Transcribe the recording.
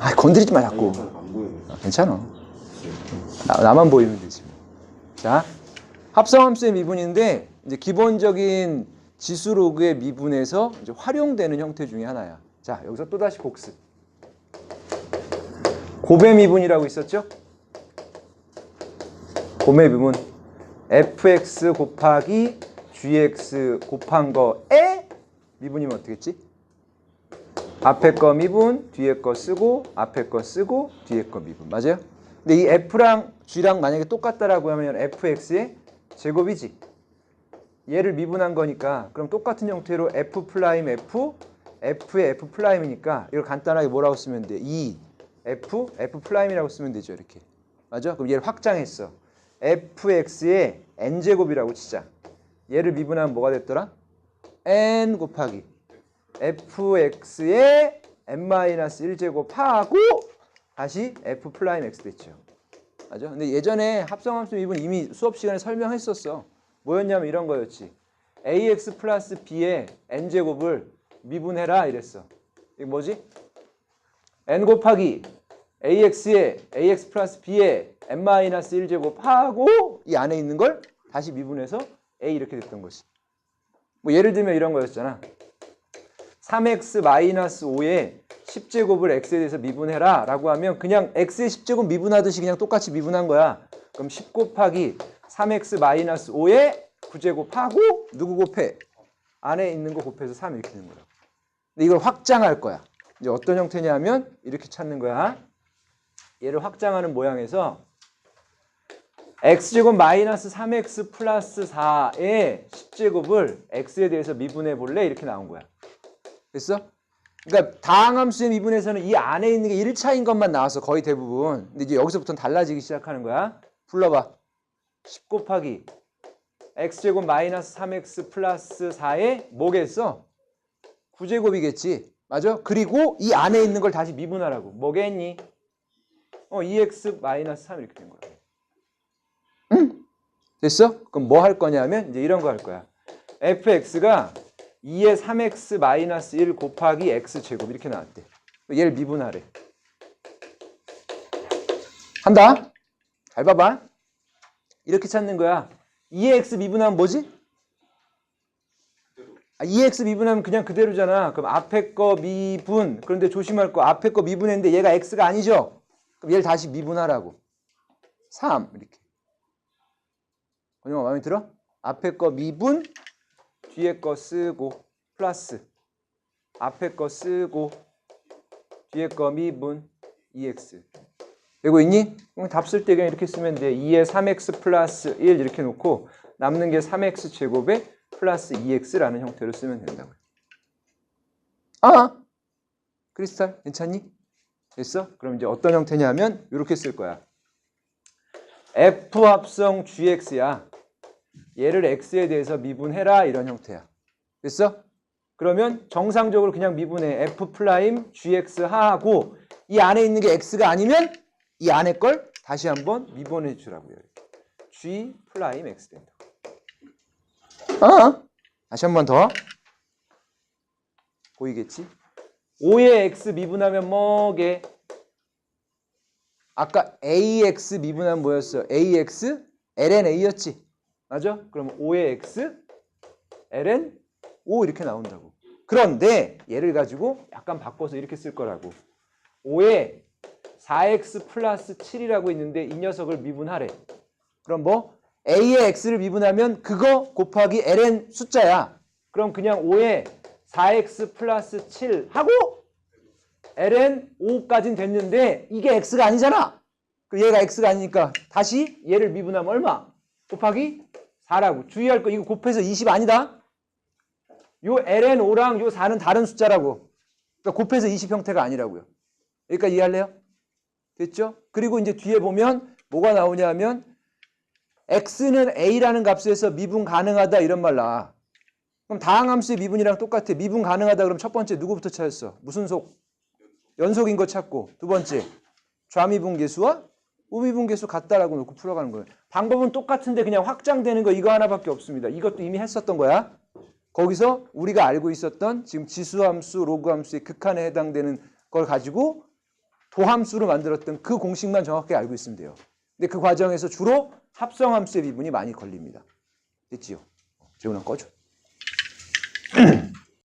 아, 건드리지 마 자꾸. 안 보여요. 아, 괜찮아. 나, 나만 보이면 되지. 뭐. 자, 합성함수의 미분인데 이제 기본적인 지수 로그의 미분에서 이제 활용되는 형태 중에 하나야. 자, 여기서 또 다시 복습. 고배 미분이라고 있었죠? 고배 미분 fx 곱하기 gx 곱한 거에 미분이면 어떻겠지? 앞에 거 미분, 뒤에 거 쓰고, 앞에 거 쓰고, 뒤에 거 미분. 맞아요? 근데 이 f랑 g랑 만약에 똑같다라고 하면 fx의 제곱이지. 얘를 미분한 거니까 그럼 똑같은 형태로 f 프라임 f, f의 f 프라임이니까 이걸 간단하게 뭐라고 쓰면 돼? 2 f, f 프라임이라고 쓰면 되죠. 이렇게. 맞아? 그럼 얘를 확장했어. fx의 n 제곱이라고 치자. 얘를 미분하면 뭐가 됐더라? n 곱하기 fx의 n-1제곱 하고 다시 f 플라임 x 됐죠. 맞아? 근데 예전에 합성함수 미분 이미 수업 시간에 설명했었어. 뭐였냐면 이런 거였지. ax 플러스 b의 n제곱을 미분해라 이랬어. 이게 뭐지? n 곱하기 ax의 ax 플러스 b의 n-1제곱 하고 이 안에 있는 걸 다시 미분해서 a 이렇게 됐던 거지. 뭐 예를 들면 이런 거였잖아. 3x 마이너스 5의 10제곱을 x에 대해서 미분해라 라고 하면 그냥 x의 10제곱 미분하듯이 그냥 똑같이 미분한 거야. 그럼 10 곱하기 3x 마이너스 5의 9제곱 하고 누구 곱해? 안에 있는 거 곱해서 3 이렇게 되는 거야. 근데 이걸 확장할 거야. 이제 어떤 형태냐면 이렇게 찾는 거야. 얘를 확장하는 모양에서 x제곱 마이너스 3x 플러스 4의 10제곱을 x에 대해서 미분해 볼래? 이렇게 나온 거야. 됐어? 그러니까 다항함수의 미분에서는 이 안에 있는 게 1차인 것만 나와서 거의 대부분. 근데 이제 여기서부터는 달라지기 시작하는 거야. 불러봐. 10 곱하기 x제곱 마이너스 3x 플러스 4의 뭐겠어? 9제곱이겠지. 맞아? 그리고 이 안에 있는 걸 다시 미분하라고. 뭐겠니? 어, 2x 마이너스 3 이렇게 된 거야. 응? 됐어? 그럼 뭐 할 거냐면 이제 이런 거 할 거야. fx가 2의 3x 마이너스 1 곱하기 x 제곱 이렇게 나왔대. 얘를 미분하래. 한다. 잘 봐봐. 이렇게 찾는 거야. 2의 x 미분하면 뭐지? 아, 2x 미분하면 그냥 그대로잖아. 그럼 앞에 거 미분. 그런데 조심할 거 앞에 거 미분했는데 얘가 x가 아니죠? 그럼 얘를 다시 미분하라고. 3 이렇게. 건영아 마음에 들어? 앞에 거 미분, 뒤에 거 쓰고 플러스 앞에 거 쓰고 뒤에 거 미분 2x 되고 있니? 답 쓸 때 그냥 이렇게 쓰면 돼 2에 3x 플러스 1 이렇게 놓고 남는 게 3x 제곱에 플러스 2x라는 형태로 쓰면 된다고요 아! 크리스탈 괜찮니? 됐어? 그럼 이제 어떤 형태냐면 이렇게 쓸 거야 f 합성 gx야 얘를 x에 대해서 미분해라 이런 형태야. 됐어? 그러면 정상적으로 그냥 미분해 f 프라임 gx 하고 이 안에 있는 게 x가 아니면 이 안에 걸 다시 한번 미분해 주라고요. g 프라임 x 된다. 어? 다시 한 번 더. 보이겠지? 5의 x 미분하면 뭐게? 아까 ax 미분하면 뭐였어? ax lna였지? 맞아? 그럼 5의 x, ln 5 이렇게 나온다고. 그런데 얘를 가지고 약간 바꿔서 이렇게 쓸 거라고. 5에 4x 플러스 7이라고 있는데 이 녀석을 미분하래. 그럼 뭐? a의 x를 미분하면 그거 곱하기 ln 숫자야. 그럼 그냥 5에 4x 플러스 7 하고 ln 5까지는 됐는데 이게 x가 아니잖아. 그 얘가 x가 아니니까 다시 얘를 미분하면 얼마? 곱하기 4라고. 주의할 거 이거 곱해서 20 아니다. 요 ln5랑 요 4는 다른 숫자라고. 그러니까 곱해서 20 형태가 아니라고요. 여기까 이해할래요? 됐죠? 그리고 이제 뒤에 보면 뭐가 나오냐면 x는 a라는 값에서 미분 가능하다 이런 말 나와. 그럼 다항함수의 미분이랑 똑같아. 미분 가능하다 그럼 첫 번째 누구부터 찾았어? 무슨 속? 연속인 거 찾고 두 번째 좌미분 계수와 우미분계수 같다라고 놓고 풀어가는 거예요. 방법은 똑같은데 그냥 확장되는 거 이거 하나밖에 없습니다. 이것도 이미 했었던 거야. 거기서 우리가 알고 있었던 지금 지수함수, 로그함수의 극한에 해당되는 걸 가지고 도함수로 만들었던 그 공식만 정확하게 알고 있으면 돼요. 근데 그 과정에서 주로 합성함수의 미분이 많이 걸립니다. 됐지요? 재훈아 꺼줘.